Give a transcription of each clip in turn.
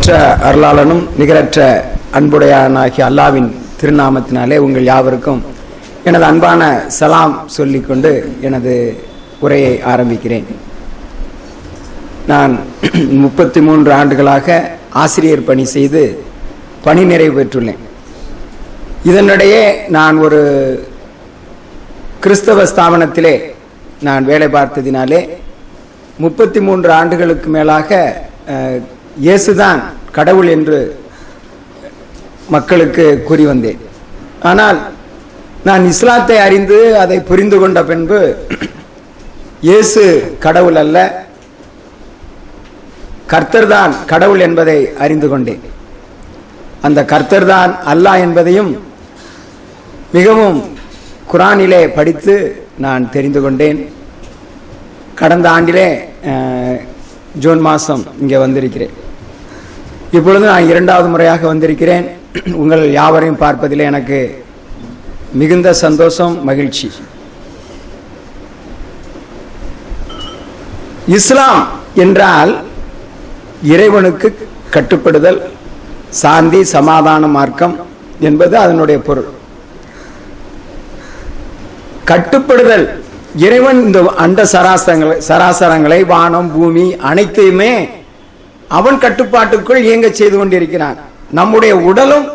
அளவற்ற அருளாளனும் நிகரற்ற அன்புடையானாகிய அல்லாவின் திருநாமத்தினாலே உங்கள் யாவருக்கும் எனது அன்பான சலாம் சொல்லிக்கொண்டு எனது உரையை ஆரம்பிக்கிறேன். நான் முப்பத்தி மூன்று ஆண்டுகளாக ஆசிரியர் பணி செய்து பணி நிறைவு பெற்றுள்ளேன். இதனிடையே நான் ஒரு கிறிஸ்தவ ஸ்தாபனத்திலே நான் வேலை பார்த்ததினாலே முப்பத்தி மூன்று ஆண்டுகளுக்கு மேலாக இயேசுதான் கடவுள் என்று மக்களுக்கு கூறி வந்தேன். ஆனால் நான் இஸ்லாத்தை அறிந்து அதை புரிந்து கொண்ட பின்பு இயேசு கடவுள் அல்ல கர்த்தர்தான் கடவுள் என்பதை அறிந்து கொண்டேன். அந்த கர்த்தர்தான் அல்லாஹ் என்பதையும் மிகவும் குரானிலே படித்து நான் தெரிந்து கொண்டேன். கடந்த ஆண்டிலே ஜூன் மாதம் இங்கே வந்திருக்கிறேன். இப்பொழுது நான் இரண்டாவது முறையாக வந்திருக்கிறேன். உங்கள் யாவரையும் பார்ப்பதில் எனக்கு மிகுந்த சந்தோஷம் மகிழ்ச்சி. இஸ்லாம் என்றால் இறைவனுக்கு கட்டுப்படுதல் சாந்தி சமாதான மார்க்கம் என்பது அதனுடைய பொருள். கட்டுப்படுதல் இறைவன் இந்த அண்ட சராசரங்களை சராசரங்களை வானம் பூமி அனைத்தையுமே அவன் கட்டுப்பாட்டுக்குள் இயங்க செய்து கொண்டிருக்கிறான். நம்முடைய உடலும்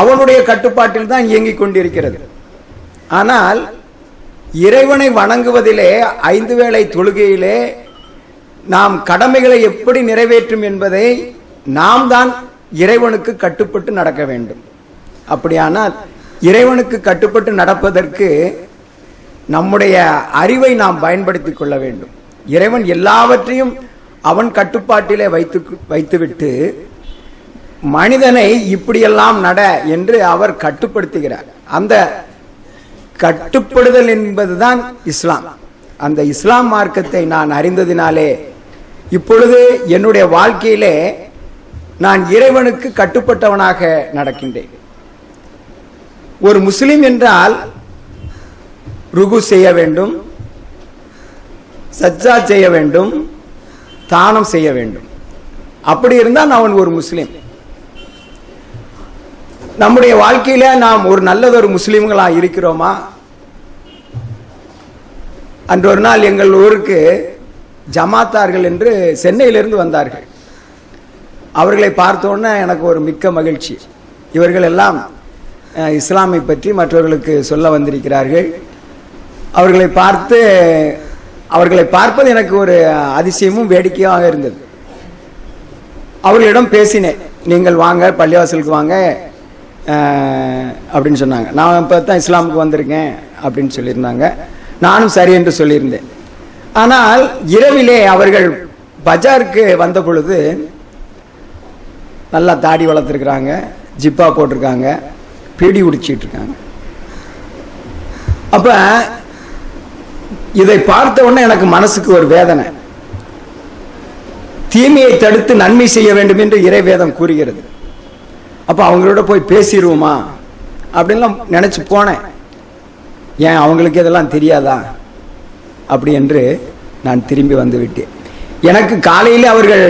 அவனுடைய கட்டுப்பாட்டில் தான் இயங்கிக் கொண்டிருக்கிறது. ஆனால் இறைவனை வணங்குவதிலே ஐந்து வேளை தொழுகையிலே நாம் கடமைகளை எப்படி நிறைவேற்றும் என்பதை நாம் தான் இறைவனுக்கு கட்டுப்பட்டு நடக்க வேண்டும். அப்படியானால் இறைவனுக்கு கட்டுப்பட்டு நடப்பதற்கு நம்முடைய அறிவை நாம் பயன்படுத்திக் கொள்ள வேண்டும். இறைவன் எல்லாவற்றையும் அவன் கட்டுப்பாட்டிலே வைத்து வைத்துவிட்டு மனிதனை இப்படியெல்லாம் நட என்று அவர் கட்டுப்படுத்துகிறார். அந்த கட்டுப்படுதல் என்பதுதான் இஸ்லாம். அந்த இஸ்லாம் மார்க்கத்தை நான் அறிந்ததினாலே இப்பொழுது என்னுடைய வாழ்க்கையிலே நான் இறைவனுக்கு கட்டுப்பட்டவனாக நடக்கின்றேன். ஒரு முஸ்லீம் என்றால் ருகு செய்ய வேண்டும் சஜ்ஜா செய்ய வேண்டும் தானம் செய்ய வேண்டும். அப்படி இருந்தால் அவன் ஒரு முஸ்லீம். நம்முடைய வாழ்க்கையில நாம் ஒரு நல்லதொரு முஸ்லீம்களா இருக்கிறோமா? அன்று ஒரு நாள் எங்கள் ஊருக்கு ஜமாத்தார்கள் என்று சென்னையிலிருந்து வந்தார்கள். அவர்களை பார்த்தோன்னே எனக்கு ஒரு மிக்க மகிழ்ச்சி. இவர்கள் எல்லாம் இஸ்லாமை பற்றி மற்றவர்களுக்கு சொல்ல வந்திருக்கிறார்கள். அவர்களை பார்த்து அவர்களை பார்ப்பது எனக்கு ஒரு அதிசயமும் வேடிக்கையாக இருந்தது. அவர்களிடம் பேசினேன் நீங்கள் வாங்க பள்ளிவாசலுக்கு வாங்க அப்படின்னு சொன்னாங்க. நான் இப்போ தான் இஸ்லாமுக்கு வந்திருக்கேன் அப்படின்னு சொல்லியிருந்தாங்க. நானும் சரி என்று சொல்லியிருந்தேன். ஆனால் இரவிலே அவர்கள் பஜாருக்கு வந்த பொழுது நல்லா தாடி வளர்த்துருக்குறாங்க ஜிப்பா போட்டிருக்காங்க பீடி குடிச்சிட்டு இருக்காங்க. இதை பார்த்த உடனே எனக்கு மனசுக்கு ஒரு வேதனை. தீமையை தடுத்து நன்மை செய்ய வேண்டும் என்று இறைவேதம் கூறுகிறது. அப்போ அவங்களோட போய் பேசிடுவோமா அப்படின்லாம் நினச்சி போனேன். ஏன் அவங்களுக்கு இதெல்லாம் தெரியாதா? அப்படி என்று நான் திரும்பி வந்து விட்டேன். எனக்கு காலையில் அவர்கள்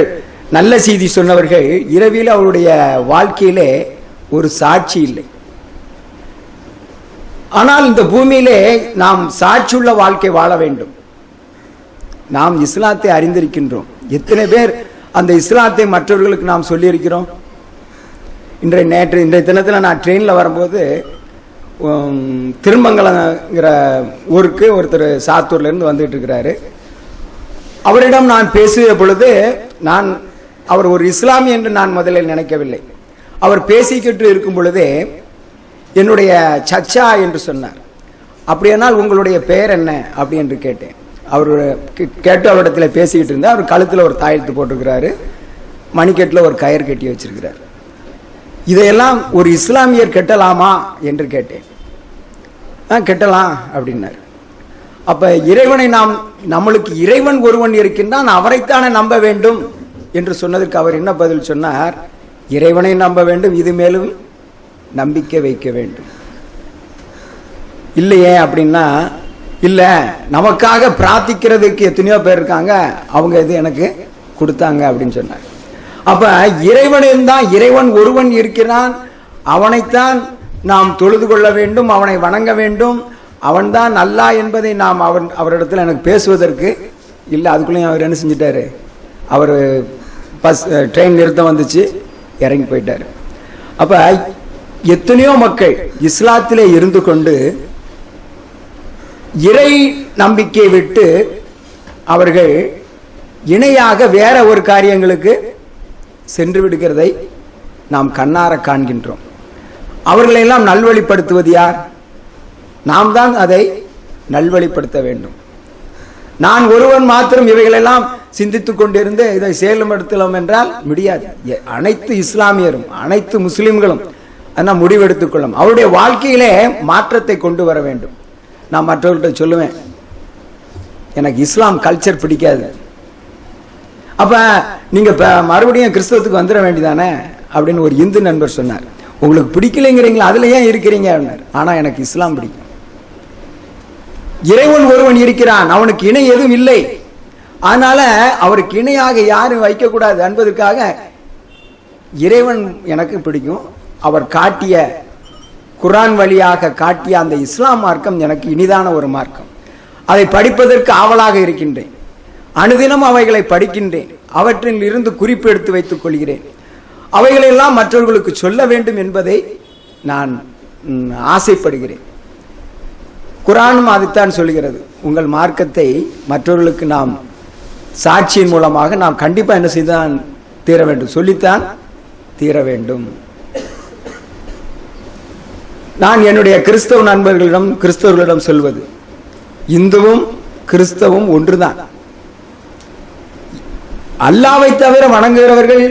நல்ல செய்தி சொன்னவர்கள் இரவில் அவருடைய வாழ்க்கையிலே ஒரு சாட்சி இல்லை. ஆனால் இந்த பூமியிலே நாம் சாட்சியுள்ள வாழ்க்கை வாழ வேண்டும். நாம் இஸ்லாத்தை அறிந்திருக்கின்றோம். எத்தனை பேர் அந்த இஸ்லாத்தை மற்றவர்களுக்கு நாம் சொல்லியிருக்கிறோம்? இன்றைய நேற்று இன்றைய தினத்தில் நான் ட்ரெயினில் வரும்போது திருமங்கலங்கிற ஊருக்கு ஒருத்தர் சாத்தூர்லேருந்து வந்துட்டு இருக்கிறாரு. அவரிடம் நான் பேசிய பொழுது நான் அவர் ஒரு இஸ்லாமி என்று நான் முதலில் நினைக்கவில்லை. அவர் பேசிக்கிட்டு இருக்கும் பொழுதே என்னுடைய சச்சா என்று சொன்னார். அப்படியானால் உங்களுடைய பெயர் என்ன? அப்படி என்று கேட்டேன். அவர் கேட்டு அவரிடத்தில் பேசிக்கிட்டு இருந்தார். அவர் கழுத்தில் ஒரு தாயத்து போட்டிருக்கிறாரு. மணிக்கட்டில் ஒரு கயிறு கட்டி வச்சிருக்கிறார். இதையெல்லாம் ஒரு இஸ்லாமியர் கெட்டலாமா என்று கேட்டேன். ஆ கெட்டலாம் அப்படின்னார். அப்போ இறைவனை நாம் நம்மளுக்கு இறைவன் ஒருவன் இருக்கின்றான் அவரைத்தானே நம்ப வேண்டும் என்று சொன்னதற்கு அவர் என்ன பதில் சொன்னார்? இறைவனை நம்ப வேண்டும் இது மேலும் நம்பிக்கை வைக்க வேண்டும். இல்லையே அப்படின்னா இல்லை நமக்காக பிரார்த்திக்கிறதுக்கு எத்தனையோ பேர் இருக்காங்க அவங்க இது எனக்கு கொடுத்தாங்க அப்படின்னு சொன்னார் அப்போ இறைவன் தான் இறைவன் ஒருவன் இருக்கிறான் அவனைத்தான் நாம் தொழுது கொள்ள வேண்டும் அவனை வணங்க வேண்டும் அவன்தான் நல்லா என்பதை நாம் அவன் அவரிடத்தில் எனக்கு பேசுவதற்கு இல்லை அதுக்குள்ளேயும் அவர் என்ன செஞ்சிட்டாரு? அவர் பஸ் ட்ரெயின் நிறுத்தம் வந்துச்சு இறங்கி போயிட்டாரு. அப்போ எத்தனையோ மக்கள் இஸ்லாத்திலே இருந்து கொண்டு இறை நம்பிக்கையை விட்டு அவர்கள் இணையாக வேற ஒரு காரியங்களுக்கு சென்று விடுகிறதை நாம் கண்ணார காண்கின்றோம். அவர்களெல்லாம் நல்வழிப்படுத்துவது யார்? நாம் தான் அதை நல்வழிப்படுத்த வேண்டும். நான் ஒருவன் மாத்திரம் இவைகளெல்லாம் சிந்தித்துக் கொண்டிருந்து இதை செயல்படுத்தலாம் என்றால் முடியாது. எ- அனைத்து இஸ்லாமியரும் அனைத்து முஸ்லிம்களும் நான் முடிவெடுத்துக் கொள்ளும் அவருடைய வாழ்க்கையிலே மாற்றத்தை கொண்டு வர வேண்டும். நான் மற்றவர்கள்ட்ட சொல்லுவேன் எனக்கு இஸ்லாம் கல்ச்சர் பிடிக்காது. அப்ப நீங்க மறுபடியும் கிறிஸ்தவத்துக்கு வந்துட வேண்டியதானே? அப்படின்னு ஒரு இந்து நண்பர் சொன்னார். உங்களுக்கு பிடிக்கலைங்கிறீங்களா? அதுல ஏன் இருக்கிறீங்க? அப்படின்னார். ஆனா எனக்கு இஸ்லாம் பிடிக்கும். இறைவன் ஒருவன் இருக்கிறான். அவனுக்கு இணை எதுவும் இல்லை. அதனால அவருக்கு இணையாக யாரும் வைக்கக்கூடாது. என்பதற்காக இறைவன் எனக்கு பிடிக்கும். அவர் காட்டிய குரான் வழியாக காட்டிய அந்த இஸ்லாம் மார்க்கம் எனக்கு இனிதான ஒரு மார்க்கம். அதை படிப்பதற்கு ஆவலாக இருக்கின்றேன். அனுதினம் அவைகளை படிக்கின்றேன். அவற்றில் இருந்து குறிப்பு எடுத்து வைத்துக் கொள்கிறேன். அவைகளெல்லாம் மற்றவர்களுக்கு சொல்ல வேண்டும் என்பதை நான் ஆசைப்படுகிறேன். குரானும் அதைத்தான் சொல்கிறது. உங்கள் மார்க்கத்தை மற்றவர்களுக்கு நாம் சாட்சியின் மூலமாக நாம் கண்டிப்பாக என்ன செய்தான் தீர வேண்டும். சொல்லித்தான் தீர வேண்டும். நான் என்னுடைய கிறிஸ்தவ நண்பர்களிடம் கிறிஸ்தவர்களிடம் சொல்வது இந்துவும் கிறிஸ்தவும் ஒன்றுதான். அல்லாவை தவிர வணங்குகிறவர்கள்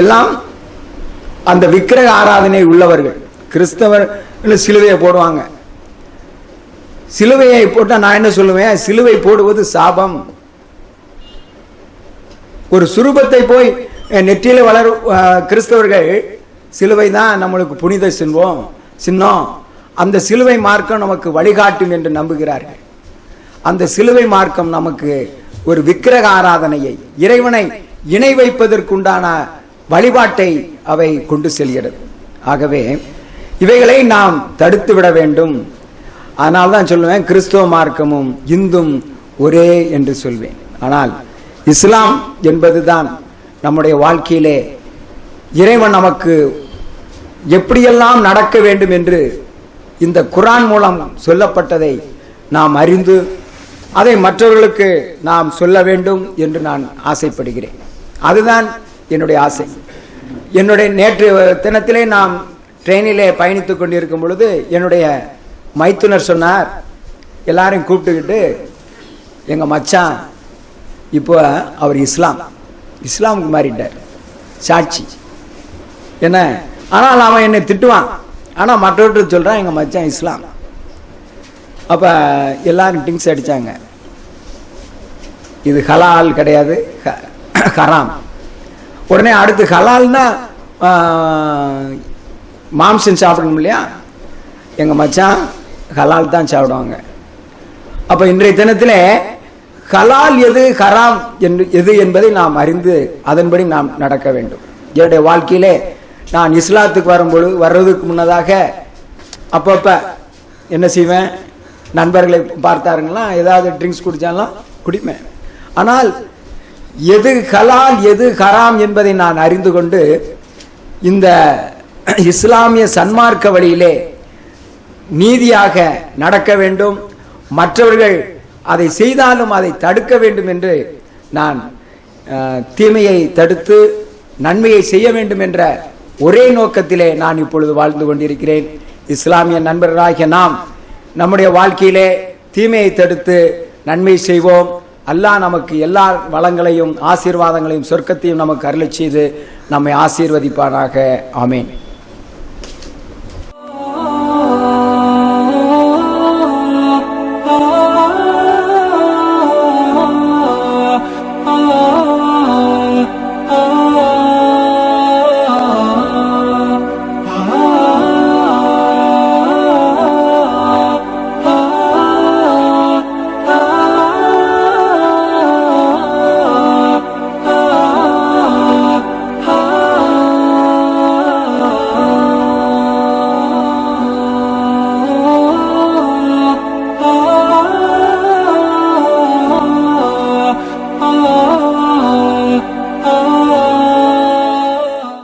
எல்லாம் அந்த விக்கிரக ஆராதனை உள்ளவர்கள். கிறிஸ்தவர் சிலுவையை போடுவாங்க? சிலுவையை போட்டால் நான் என்ன சொல்லுவேன்? சிலுவை போடுவது சாபம். ஒரு சுரூபத்தை போய் நெற்றியில் வளர் கிறிஸ்தவர்கள் சிலுவை தான் நம்மளுக்கு புனித சின்னம் சின்னம். அந்த சிலுவை மார்க்கம் நமக்கு வழிகாட்டும் என்று நம்புகிறார்கள். அந்த சிலுவை மார்க்கம் நமக்கு ஒரு விக்கிரக ஆராதனையை இறைவனை இணை வைப்பதற்குண்டான வழிபாட்டை அவை கொண்டு செல்கிறது. ஆகவே இவைகளை நாம் தடுத்து விட வேண்டும். அதனால் தான் சொல்லுவேன் கிறிஸ்துவ மார்க்கமும் இந்தும் ஒரே என்று சொல்வேன். ஆனால் இஸ்லாம் என்பதுதான் நம்முடைய வாழ்க்கையிலே இறைவன் நமக்கு எப்படியெல்லாம் நடக்க வேண்டும் என்று இந்த குரான் மூலம் சொல்லப்பட்டதை நாம் அறிந்து அதை மற்றவர்களுக்கு நாம் சொல்ல வேண்டும் என்று நான் ஆசைப்படுகிறேன். அதுதான் என்னுடைய ஆசை. என்னுடைய நேற்று தினத்திலே நாம் ட்ரெயினிலே பயணித்து கொண்டிருக்கும் பொழுது என்னுடைய மைத்துனர் சொன்னார் எல்லாரையும் கூப்பிட்டுக்கிட்டு எங்கள் மச்சான் இப்போ அவர் இஸ்லாம் இஸ்லாமுக்கு மாறிட்டார் சாட்சி. என்ன? ஆனால் அவன் என்னை திட்டுவான். ஆனால் மற்றவர்கிட்ட சொல்கிறான் எங்கள் மச்சான் இஸ்லாம். அப்போ எல்லாரும் டிங்ஸ் அடித்தாங்க இது ஹலால் கிடையாது ஹராம். உடனே அடுத்து ஹலால்னா மாம்சம் சாப்பிடணும் இல்லையா? எங்கள் மச்சான் ஹலால் தான் சாப்பிடுவாங்க. அப்போ இன்றைய தினத்திலே ஹலால் எது ஹராம் என்று எது என்பதை நாம் அறிந்து அதன்படி நாம் நடக்க வேண்டும். என்னுடைய வாழ்க்கையிலே நான் இஸ்லாத்துக்கு வரும்பொழுது வர்றதுக்கு முன்னதாக அப்பப்போ என்ன செய்வேன்? நண்பர்களை பார்த்தாருங்களா? ஏதாவது ட்ரிங்க்ஸ் குடித்தாலும் குடிப்பேன். ஆனால் எது ஹலால் எது ஹராம் என்பதை நான் அறிந்து கொண்டு இந்த இஸ்லாமிய சன்மார்க்க வழியிலே நீதியாக நடக்க வேண்டும். மற்றவர்கள் அதை செய்தாலும் அதை தடுக்க வேண்டும் என்று நான் தீமையை தடுத்து நன்மையை செய்ய வேண்டும் என்ற ஒரே நோக்கத்திலே நான் இப்பொழுது வாழ்ந்து கொண்டிருக்கிறேன். இஸ்லாமிய நண்பர்களாகிய நாம் நம்முடைய வாழ்க்கையிலே தீமையை தடுத்து நன்மை செய்வோம். அல்லாஹ் நமக்கு எல்லா வளங்களையும் ஆசீர்வாதங்களையும் சொர்க்கத்தையும் நமக்கு அருளை செய்து நம்மை ஆசீர்வதிப்பானாக ஆமேன்.